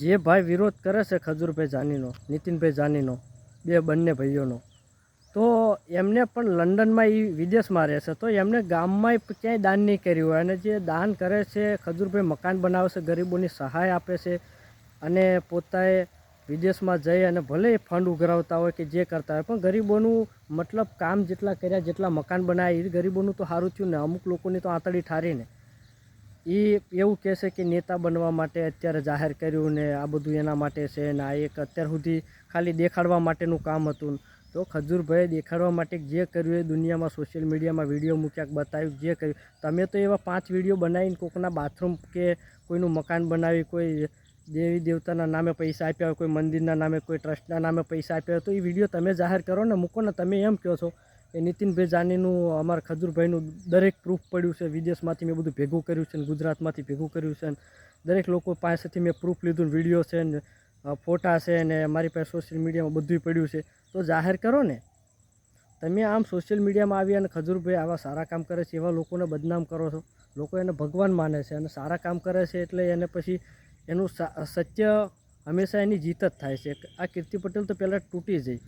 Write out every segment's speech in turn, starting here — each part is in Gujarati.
જે ભાઈ વિરોધ કરે છે ખજૂરભાઈ જાનીનો, નીતિનભાઈ જાનીનો, બે બંને ભાઈઓનો, તો એમને પણ લંડનમાં એ વિદેશમાં રહે છે. તો એમને ગામમાં ક્યાંય દાન નહીં કર્યું હોય. અને જે દાન કરે છે, ખજૂરભાઈ મકાન બનાવે છે, ગરીબોની સહાય આપે છે અને પોતાએ વિદેશમાં જઈ અને ભલે ફંડ ઉઘરાવતા હોય કે જે કરતા હોય, પણ ગરીબોનું મતલબ કામ જેટલા કર્યા જેટલા મકાન બનાવ્યા એ ગરીબોનું તો સારું થયું ને, અમુક લોકોની તો આંતળી ઠારીને. એ એવું કહે છે કે નેતા બનવા માટે અત્યારે જાહેર કર્યું ને આ બધું એના માટે છે ને આ એક અત્યાર સુધી ખાલી દેખાડવા માટેનું કામ હતું. તો ખજૂરભાઈએ દેખાડવા માટે જે કર્યું એ દુનિયામાં સોશિયલ મીડિયામાં વીડિયો મૂક્યા બતાવ્યું જે કર્યું. તમે તો એવા પાંચ વીડિયો બનાવીને કોકના બાથરૂમ કે કોઈનું મકાન બનાવી કોઈ દેવી દેવતાના નામે પૈસા આપ્યા હોય, કોઈ મંદિરના નામે, કોઈ ટ્રસ્ટના નામે પૈસા આપ્યા હોય, તો એ વીડિયો તમે જાહેર કરો ને મૂકો ને તમે એમ કહો છો. કે નીતિનભાઈ જાનીનું, અમારા ખજૂરભાઈનું દરેક પ્રૂફ પડ્યું છે. વિદેશમાંથી મેં બધું ભેગું કર્યું છે ને ગુજરાતમાંથી ભેગું કર્યું છે ને દરેક લોકો પાસેથી મેં પ્રૂફ લીધું વીડિયો છે ને ફોટા છે ને મારી પાસે સોશિયલ મીડિયામાં બધું પડ્યું છે. તો જાહેર કરો ને. તમે આમ સોશિયલ મીડિયામાં આવી અને ખજૂરભાઈ આવા સારા કામ કરે છે, એવા લોકોને બદનામ કરો છો. લોકો એને ભગવાન માને છે અને સારા કામ કરે છે એટલે એને પછી એનું સત્ય હંમેશા એની જીત જ થાય છે. આ કીર્તિ પટેલ તો પહેલાં તૂટી જઈ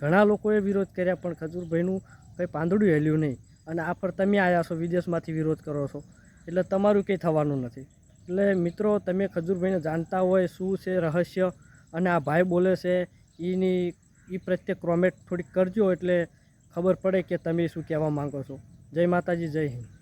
ઘણા લોકોએ વિરોધ કર્યા, પણ ખજૂરભાઈનું કંઈ પાંદડું હેલ્યું નહીં. અને આ પર તમે આવ્યા છો, વિદેશમાંથી વિરોધ કરો છો. એટલે તમારું કંઈ થવાનું નથી. એટલે મિત્રો, તમે ખજૂરભાઈને જાણતા હોય શું છે રહસ્ય, અને આ ભાઈ બોલે છે એની એ પ્રત્યે ક્રોમેટ થોડીક કરજો એટલે ખબર પડે કે તમે શું કહેવા માંગો છો. જય માતાજી, જય હિન્દ.